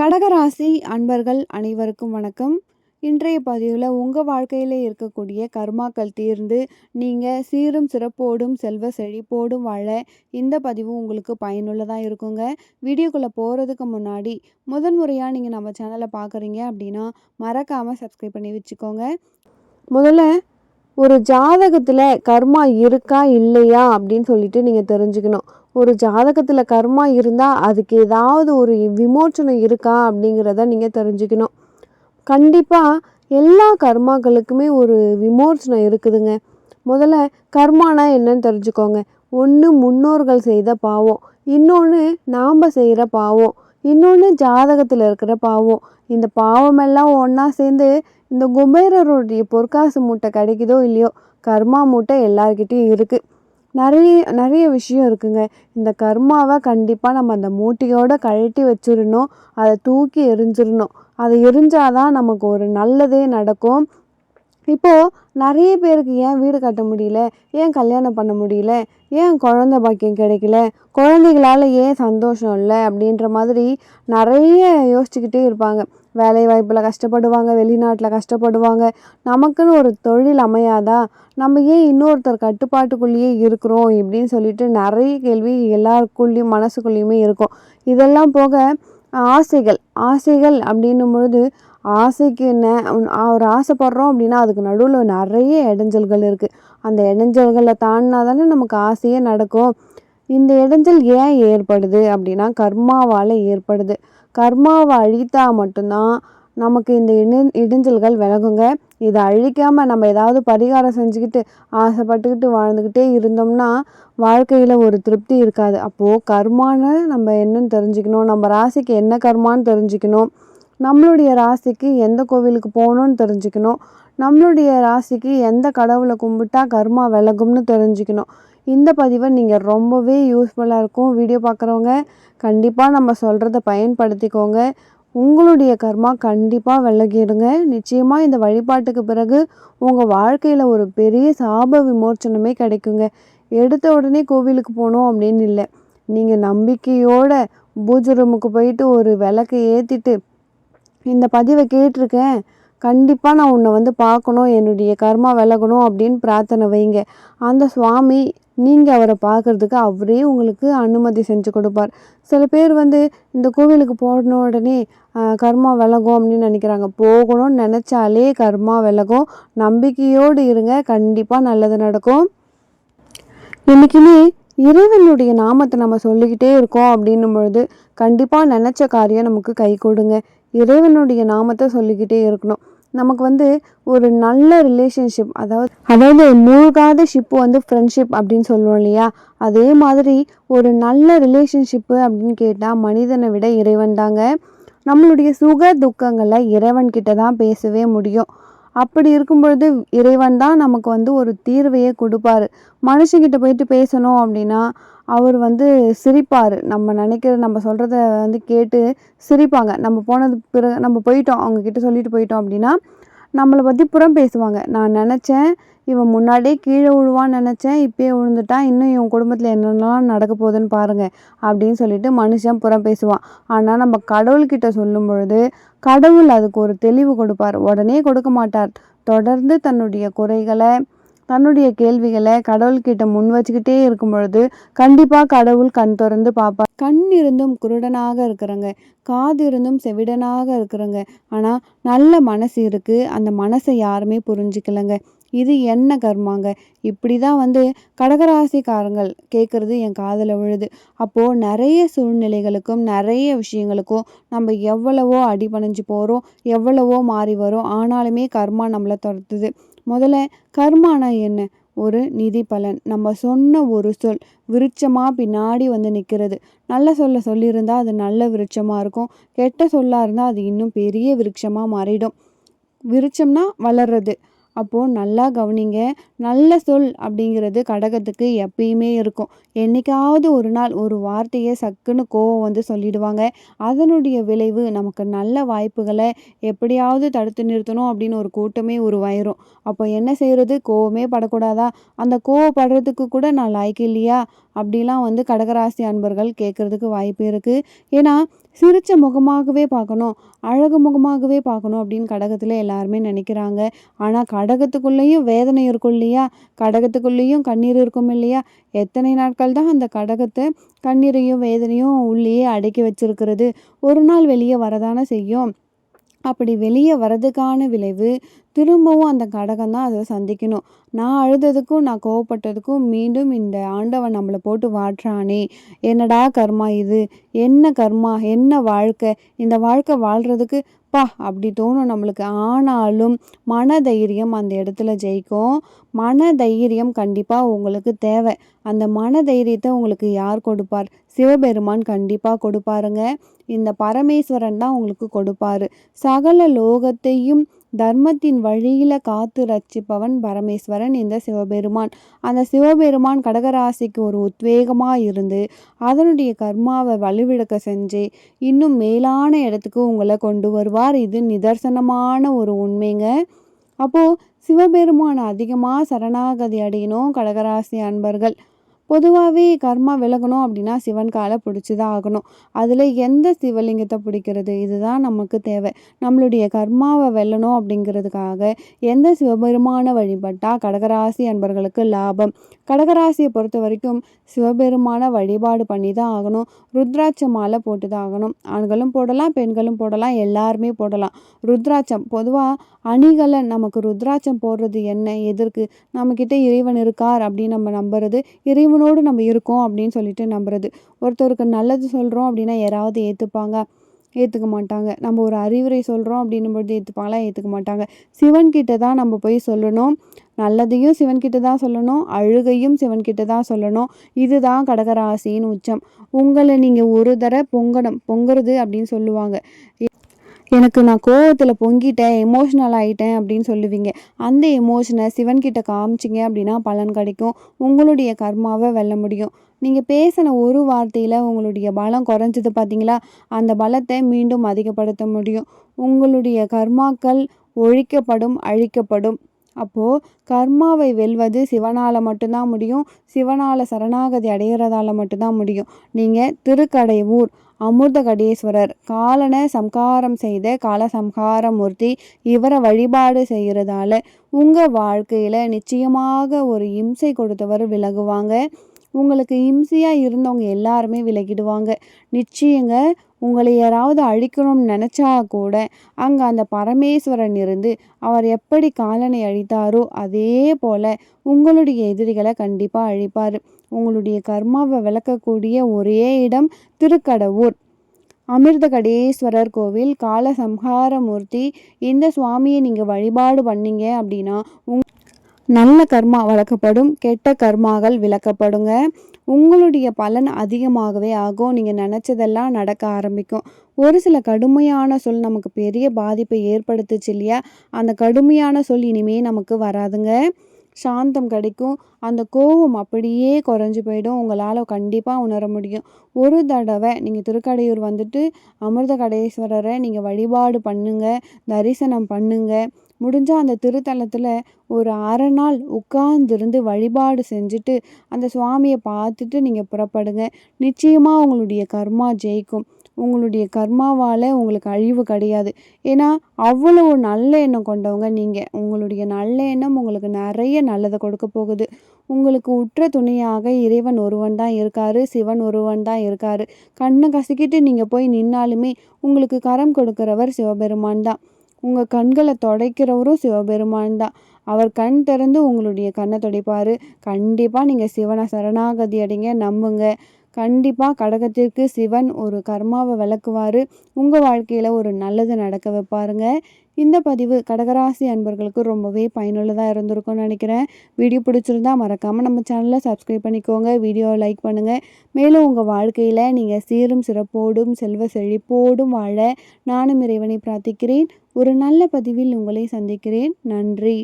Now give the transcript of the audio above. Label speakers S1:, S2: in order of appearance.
S1: கடகராசி அன்பர்கள் அனைவருக்கும் வணக்கம். இன்றைய பதிவில் உங்கள் வாழ்க்கையில் இருக்கக்கூடிய கர்மாக்கள் தீர்ந்து நீங்கள் சீரும் சிறப்போடும் செல்வ செழிப்போடும் வாழ இந்த பதிவு உங்களுக்கு பயனுள்ளதாக இருக்குங்க. வீடியோக்குள்ளே போகிறதுக்கு முன்னாடி முதன் முறையாக நீங்கள் நம்ம சேனலை பார்க்குறீங்க அப்படின்னா மறக்காமல் சப்ஸ்கிரைப் பண்ணி வச்சுக்கோங்க. முதல்ல ஒரு ஜாதகத்தில் கர்மா இருக்கா இல்லையா அப்படின்னு சொல்லிட்டு நீங்கள் தெரிஞ்சுக்கணும். ஒரு ஜாதகத்தில் கர்மா இருந்தால் அதுக்கு ஏதாவது ஒரு விமோச்சனம் இருக்கா அப்படிங்கிறத நீங்கள் தெரிஞ்சுக்கணும். கண்டிப்பாக எல்லா கர்மாக்களுக்குமே ஒரு விமோச்சனம் இருக்குதுங்க. முதல்ல கர்மானா என்னன்னு தெரிஞ்சுக்கோங்க. ஒன்று முன்னோர்கள் செய்த பாவம். இன்னொன்று நாம் செய்கிற பாவம். இன்னொன்று ஜாதகத்தில் இருக்கிற பாவம். இந்த பாவமெல்லாம் ஒன்றா சேர்ந்து இந்த குபேரருடைய பொற்காசு மூட்டை கிடைக்குதோ இல்லையோ கர்மா மூட்டை எல்லார்கிட்டேயும் இருக்குது நிறைய நிறைய விஷயம் இருக்குங்க. இந்த கர்மாவை கண்டிப்பாக நம்ம அந்த மூட்டையோடு கழட்டி வச்சிடணும். அதை தூக்கி எரிஞ்சிடணும். அதை எரிஞ்சாதான் நமக்கு ஒரு நல்லதே நடக்கும். இப்போது நிறைய பேருக்கு ஏன் வீடு கட்ட முடியல? ஏன் கல்யாணம் பண்ண முடியல? ஏன் குழந்த பாக்கியம் கிடைக்கல? குழந்தைகளால் ஏன் சந்தோஷம் இல்லை? அப்படின்ற மாதிரி நிறைய யோசிச்சுக்கிட்டே இருப்பாங்க. வேலை வாய்ப்பில் கஷ்டப்படுவாங்க வெளிநாட்டில் கஷ்டப்படுவாங்க. நமக்குன்னு ஒரு தொழில் அமையாதா? நம்ம ஏன் இன்னொருத்தர் கட்டுப்பாட்டுக்குள்ளேயே இருக்கிறோம்? இப்படின்னு சொல்லிட்டு நிறைய கேள்வி எல்லாருக்குள்ளேயும் மனசுக்குள்ளேயுமே இருக்கும். இதெல்லாம் போக ஆசைகள் ஆசைகள் அப்படின்னும் பொழுது ஆசைக்கு என்ன ஒரு ஆசைப்படுறோம் அப்படின்னா அதுக்கு நடுவில் நிறைய இடைஞ்சல்கள் இருக்குது அந்த இடைஞ்சல்களை தாண்டினா தானே நமக்கு ஆசையே நடக்கும். இந்த இடைஞ்சல் ஏன் ஏற்படுது அப்படின்னா கர்மாவால் ஏற்படுது. கர்மாவை அழித்தா மட்டும்தான் நமக்கு இந்த இணை இடைஞ்சல்கள் விலகுங்க. இதை அழிக்காமல் நம்ம ஏதாவது பரிகாரம் செஞ்சுக்கிட்டு ஆசைப்பட்டுக்கிட்டு வாழ்ந்துக்கிட்டே இருந்தோம்னா வாழ்க்கையில் ஒரு திருப்தி இருக்காது. அப்போது கர்மான்னு நம்ம என்னன்னு தெரிஞ்சுக்கணும். நம்ம ராசிக்கு என்ன கர்மான்னு தெரிஞ்சுக்கணும். நம்மளுடைய ராசிக்கு எந்த கோவிலுக்கு போகணுன்னு தெரிஞ்சுக்கணும். நம்மளுடைய ராசிக்கு எந்த கடவுளை கும்பிட்டா கர்மா விலகும்னு தெரிஞ்சுக்கணும். இந்த பதிவை நீங்கள் ரொம்பவே யூஸ்ஃபுல்லாக இருக்கும். வீடியோ பார்க்குறவங்க கண்டிப்பாக நம்ம சொல்கிறத பயன்படுத்திக்கோங்க. உங்களுடைய கர்மா கண்டிப்பாக விலகிடுங்க. நிச்சயமாக இந்த வழிபாட்டுக்கு பிறகு உங்கள் வாழ்க்கையில் ஒரு பெரிய சாப விமோச்சனமே கிடைக்குங்க. எடுத்த உடனே கோவிலுக்கு போகணும் அப்படின்னு இல்லை. நீங்கள் நம்பிக்கையோட பூஜை ரூமுக்கு போயிட்டு ஒரு விளக்கு ஏற்றிட்டு இந்த பதிவை கேட்டிருக்கேன். கண்டிப்பாக நான் உன்னை வந்து பார்க்கணும் என்னுடைய கர்மா விலகணும் அப்படின்னு பிரார்த்தனை வைங்க. அந்த சுவாமி நீங்கள் அவரை பார்க்குறதுக்கு அவரே உங்களுக்கு அனுமதி செஞ்சு கொடுப்பார். சில பேர் வந்து இந்த கோவிலுக்கு போன உடனே கர்மா விலகும் அப்படின்னு நினைக்கிறாங்க. போகணும்னு நினச்சாலே கர்மா விலகும். நம்பிக்கையோடு இருங்க. கண்டிப்பாக நல்லது நடக்கும். என்றைக்குமே இறைவனுடைய நாமத்தை நம்ம சொல்லிக்கிட்டே இருக்கோம் அப்படின்னும் பொழுது கண்டிப்பாக நினச்ச காரியம் நமக்கு கை கொடுங்க. இறைவனுடைய நாமத்தை சொல்லிக்கிட்டே இருக்கணும். நமக்கு வந்து ஒரு நல்ல ரிலேஷன்ஷிப் அதாவது அதாவது மூழ்காத ஷிப்பு வந்து ஃப்ரெண்ட்ஷிப் அப்படின்னு சொல்லுவோம் இல்லையா? அதே மாதிரி ஒரு நல்ல ரிலேஷன்ஷிப்பு அப்படின்னு கேட்டால் மனிதனை விட இறைவன் தாங்க. நம்மளுடைய சுக துக்கங்களை இறைவன்கிட்ட தான் பேசவே முடியும். அப்படி இருக்கும் பொழுது இறைவன் தான் நமக்கு வந்து ஒரு தீர்வையே கொடுப்பாரு. மனுஷங்கிட்ட போயிட்டு பேசணும் அப்படின்னா அவர் வந்து சிரிப்பார். நம்ம நினைக்கிற நம்ம சொல்கிறத வந்து கேட்டு சிரிப்பாங்க. நம்ம போனது பிறகு நம்ம போயிட்டோம் அவங்கக்கிட்ட சொல்லிட்டு போயிட்டோம் அப்படின்னா நம்மளை பற்றி புறம் பேசுவாங்க. நான் நினச்சேன் இவன் முன்னாடியே கீழே விழுவான்னு நினச்சேன் இப்போயே விழுந்துட்டான் இன்னும் இவன் குடும்பத்தில் என்னென்னலாம் நடக்க போகுதுன்னு பாருங்கள் அப்படின்னு சொல்லிட்டு மனுஷன் புறம் பேசுவான். ஆனால் நம்ம கடவுள்கிட்ட சொல்லும் பொழுது கடவுள் அதுக்கு ஒரு தெளிவு கொடுப்பார். உடனே கொடுக்க மாட்டார். தொடர்ந்து தன்னுடைய குறைகளை தன்னுடைய கேள்விகளை கடவுள்கிட்ட முன் வச்சுக்கிட்டே இருக்கும் பொழுது கண்டிப்பாக கடவுள் கண் திறந்து பார்ப்பார் கண் இருந்தும் குருடனாக இருக்கிறங்க. காது இருந்தும் செவிடனாக இருக்கிறங்க. ஆனால் நல்ல மனசு இருக்குது அந்த மனசை யாருமே புரிஞ்சிக்கலங்க. இது என்ன கர்மாங்க? இப்படி தான் வந்து கடகராசிக்காரங்கள் கேட்குறது என் காதில் விழுது. அப்போது நிறைய சூழ்நிலைகளுக்கும் நிறைய விஷயங்களுக்கும் நம்ம எவ்வளவோ அடிபணிஞ்சு போகிறோம் எவ்வளவோ மாறி வரோம். ஆனாலுமே கர்மா நம்மளை துரத்துது. முதல்ல கர்மானா என்ன? ஒரு நிதி பலன். நம்ம சொன்ன ஒரு சொல் விருட்சமாக பின்னாடி வந்து நிற்கிறது நல்ல சொல்ல சொல்லியிருந்தால் அது நல்ல விருட்சமாக இருக்கும். கெட்ட சொல்லாக இருந்தால் அது இன்னும் பெரிய விருட்சமாக மாறிடும். விருட்சம்னா வளர்றது. அப்போது நல்லா கவனிங்க. நல்ல சொல் அப்படிங்கிறது கடகத்துக்கு எப்பயுமே இருக்கும். என்றைக்காவது ஒரு நாள் ஒரு வார்த்தையை சக்குன்னு கோவம் வந்து சொல்லிடுவாங்க. அதனுடைய விளைவு நமக்கு நல்ல வாய்ப்புகளை எப்படியாவது தடுத்து நிறுத்தணும் அப்படின்னு ஒரு கூட்டமே உருவாயிரும். அப்போ என்ன செய்கிறது கோவமே படக்கூடாதா? அந்த கோவப்படுறதுக்கு கூட நான் லாய்க்கு இல்லையா? அப்படிலாம் வந்து கடகராசி அன்பர்கள் கேட்குறதுக்கு வாய்ப்பு இருக்குது ஏன்னா சிரித்த முகமாகவே பார்க்கணும் அழகு முகமாகவே பார்க்கணும் அப்படின்னு கடகத்தில் எல்லாருமே நினைக்கிறாங்க. ஆனால் கடகத்துக்குள்ளேயும் வேதனை இருக்கும் இல்லையா? கடகத்துக்குள்ளேயும் கண்ணீர் இருக்கும் இல்லையா? எத்தனை நாட்கள் தான் அந்த கடகத்தை கண்ணீரையும் வேதனையும் உள்ளேயே அடக்கி வச்சிருக்கிறது. ஒரு நாள் வெளியே வரதானே செய்யும். அப்படி வெளியே வரதுக்கான விளைவு திரும்பவும் அந்த கடகம் தான் அதை சந்திக்கணும். நான் அழுததுக்கும் நான் கோவப்பட்டதுக்கும் மீண்டும் இந்த ஆண்டவன் நம்மளை போட்டு வாட்டுறானே என்னடா கர்மா இது? என்ன கர்மா? என்ன வாழ்க்கை? இந்த வாழ்க்கை வாழ்கிறதுக்கு பா அப்படி தோணும் நம்மளுக்கு. ஆனாலும் மன தைரியம் அந்த இடத்துல ஜெயிக்கும். மன தைரியம் கண்டிப்பாக உங்களுக்கு தேவை. அந்த மன தைரியத்தை உங்களுக்கு யார் கொடுப்பார்? சிவபெருமான் கண்டிப்பாக கொடுப்பாருங்க. இந்த பரமேஸ்வரன் தான் உங்களுக்கு கொடுப்பாரு. சகல லோகத்தையும் தர்மத்தின் வழியில் காத்து ரட்சிப்பவன் பரமேஸ்வரன் இந்த சிவபெருமான். அந்த சிவபெருமான் கடகராசிக்கு ஒரு உத்வேகமாக இருந்து அதனுடைய கர்மாவை வலுவிழக்க செஞ்சு இன்னும் மேலான இடத்துக்கு உங்களை கொண்டு வருவார். இது நிதர்சனமான ஒரு உண்மைங்க. அப்போது சிவபெருமான் அதிகமாக சரணாகதி அடையணும் கடகராசி அன்பர்கள். பொதுவாகவே கர்மா விலகணும் அப்படின்னா சிவன் காலை பிடிச்சி தான் ஆகணும். அதில் எந்த சிவலிங்கத்தை பிடிக்கிறது? இதுதான் நமக்கு தேவை. நம்மளுடைய கர்மாவை வெல்லணும் அப்படிங்கிறதுக்காக எந்த சிவபெருமான வழிபட்டால் கடகராசி அன்பர்களுக்கு லாபம்? கடகராசியை பொறுத்த வரைக்கும் சிவபெருமான வழிபாடு பண்ணி தான் ஆகணும். ருத்ராட்ச மாலை போட்டு தான் ஆகணும். ஆண்களும் போடலாம் பெண்களும் போடலாம் எல்லாருமே போடலாம். ருத்ராட்சம் பொதுவாக அணிகளை நமக்கு ருத்ராட்சம் போடுறது என்ன? எதற்கு? நம்மக்கிட்ட இறைவன் இருக்கார் அப்படின்னு நம்ம நம்புறது இறைவன் இறைவனோடு நம்ம இருக்கோம் அப்படின்னு சொல்லிட்டு நம்புறது. ஒருத்தருக்கு நல்லது சொல்கிறோம் அப்படின்னா யாராவது ஏற்றுப்பாங்க ஏற்றுக்க மாட்டாங்க. நம்ம ஒரு அறிவுரை சொல்கிறோம் அப்படின்னும் பொழுது ஏற்றுப்பாங்களா ஏற்றுக்க மாட்டாங்க. சிவன்கிட்ட தான் நம்ம போய் சொல்லணும். நல்லதையும் சிவன்கிட்ட தான் சொல்லணும். அழுகையும் சிவன்கிட்ட தான் சொல்லணும். இதுதான் கடகராசின்னு உச்சம். உங்களை நீங்கள் ஒரு தர பொங்கணும். பொங்குறது அப்படின்னு சொல்லுவாங்க. எனக்கு நான் கோவத்தில் பொங்கிட்டேன் எமோஷ்னல் ஆகிட்டேன் அப்படின்னு சொல்லுவீங்க. அந்த எமோஷனை சிவன்கிட்ட காமிச்சிங்க அப்படின்னா பலன் கிடைக்கும். உங்களுடைய கர்மாவை வெல்ல முடியும். நீங்கள் பேசின ஒரு வார்த்தையில் உங்களுடைய பலம் குறைஞ்சது பார்த்தீங்களா அந்த பலத்தை மீண்டும் அதிகப்படுத்த முடியும். உங்களுடைய கர்மாக்கள் ஒழிக்கப்படும் அழிக்கப்படும். அப்போது கர்மாவை வெல்வது சிவனால் மட்டும்தான் முடியும். சிவனால் சரணாகதி அடைகிறதால மட்டும்தான் முடியும். நீங்கள் திருக்கடையூர் அமிர்தகடீஸ்வரர். காலனை சம்காரம் செய்த கால சம்ஹாரமூர்த்தி இவரை வழிபாடு செய்கிறதால உங்கள் வாழ்க்கையில் நிச்சயமாக ஒரு இம்சை கொடுத்தவர் விலகுவாங்க. உங்களுக்கு இம்சையாக இருந்தவங்க எல்லாருமே விலகிடுவாங்க. நிச்சயங்க உங்களை யாராவது அழிக்கணும்னு நினச்சா கூட அங்கே அந்த பரமேஸ்வரன் இருந்து அவர் எப்படி காலனை அழித்தாரோ அதே போல் உங்களுடைய எதிரிகளை கண்டிப்பாக அழிப்பார். உங்களுடைய கர்மாவை விளக்கக்கூடிய ஒரே இடம் திருக்கடவூர். அமிர்தகடேஸ்வரர் கோவில் கால சம்ஹாரமூர்த்தி இந்த சுவாமியை நீங்கள் வழிபாடு பண்ணீங்க அப்படின்னா உங் நல்ல கர்மா வளர்க்கப்படும் கெட்ட கர்மாகள் விளக்கப்படுங்க. உங்களுடைய பலன் அதிகமாகவே ஆகும். நீங்கள் நினச்சதெல்லாம் நடக்க ஆரம்பிக்கும். ஒரு சில கடுமையான சொல் நமக்கு பெரிய பாதிப்பை ஏற்படுத்துச்சு இல்லையா? அந்த கடுமையான சொல் இனிமே நமக்கு வராதுங்க. சாந்தம் கிடைக்கும். அந்த கோபம் அப்படியே குறைஞ்சி போயிடும். உங்களால் கண்டிப்பாக உணர முடியும். ஒரு தடவை நீங்கள் திருக்கடையூர் வந்துட்டு அமிர்த கடேஸ்வரரை நீங்கள் வழிபாடு பண்ணுங்கள் தரிசனம் பண்ணுங்கள் முடிஞ்சால் அந்த திருத்தலத்தில் ஒரு அரை நாள் உட்கார்ந்துருந்து வழிபாடு செஞ்சுட்டு அந்த சுவாமியை பார்த்துட்டு நீங்கள் புறப்படுங்க. நிச்சயமாக உங்களுடைய கர்மா ஜெயிக்கும். உங்களுடைய கர்மாவால் உங்களுக்கு அழிவு கிடையாது. ஏன்னா அவ்வளோ நல்ல எண்ணம் கொண்டவங்க நீங்கள் உங்களுடைய நல்ல எண்ணம் உங்களுக்கு நிறைய நல்லதை கொடுக்க போகுது. உங்களுக்கு உற்ற துணையாக இறைவன் ஒருவன் தான் இருக்கார் சிவன் ஒருவன் தான் இருக்கார். கண்ணை கசிக்கிட்டு நீங்கள் போய் நின்னாலுமே உங்களுக்கு கரம் கொடுக்குறவர் சிவபெருமான் தான். உங்கள் கண்களை தொடைக்கிறவரும் சிவபெருமான் தான். அவர் கண் திறந்து உங்களுடைய கண்ணை துடைப்பார். கண்டிப்பாக நீங்கள் சிவனை சரணாகதி அடைங்க நம்புங்க. கண்டிப்பாக கடகத்திற்கு சிவன் ஒரு கர்மாவை விளக்குவார். உங்கள் வாழ்க்கையில் ஒரு நல்லது நடக்க வைப்பாருங்க. இந்த பதிவு கடகராசி அன்பர்களுக்கு ரொம்பவே பயனுள்ளதாக இருந்திருக்கும்னு நினைக்கிறேன். வீடியோ பிடிச்சிருந்தா மறக்காமல் நம்ம சேனலை சப்ஸ்கிரைப் பண்ணிக்கோங்க. வீடியோவை லைக் பண்ணுங்கள் மேலும் உங்கள் வாழ்க்கையில் நீங்கள் சீரும் சிறப்போடும் செல்வ செழிப்போடும் வாழ நானும் இறைவனை பிரார்த்திக்கிறேன். ஒரு நல்ல பதிவில் உங்களை சந்திக்கிறேன். நன்றி.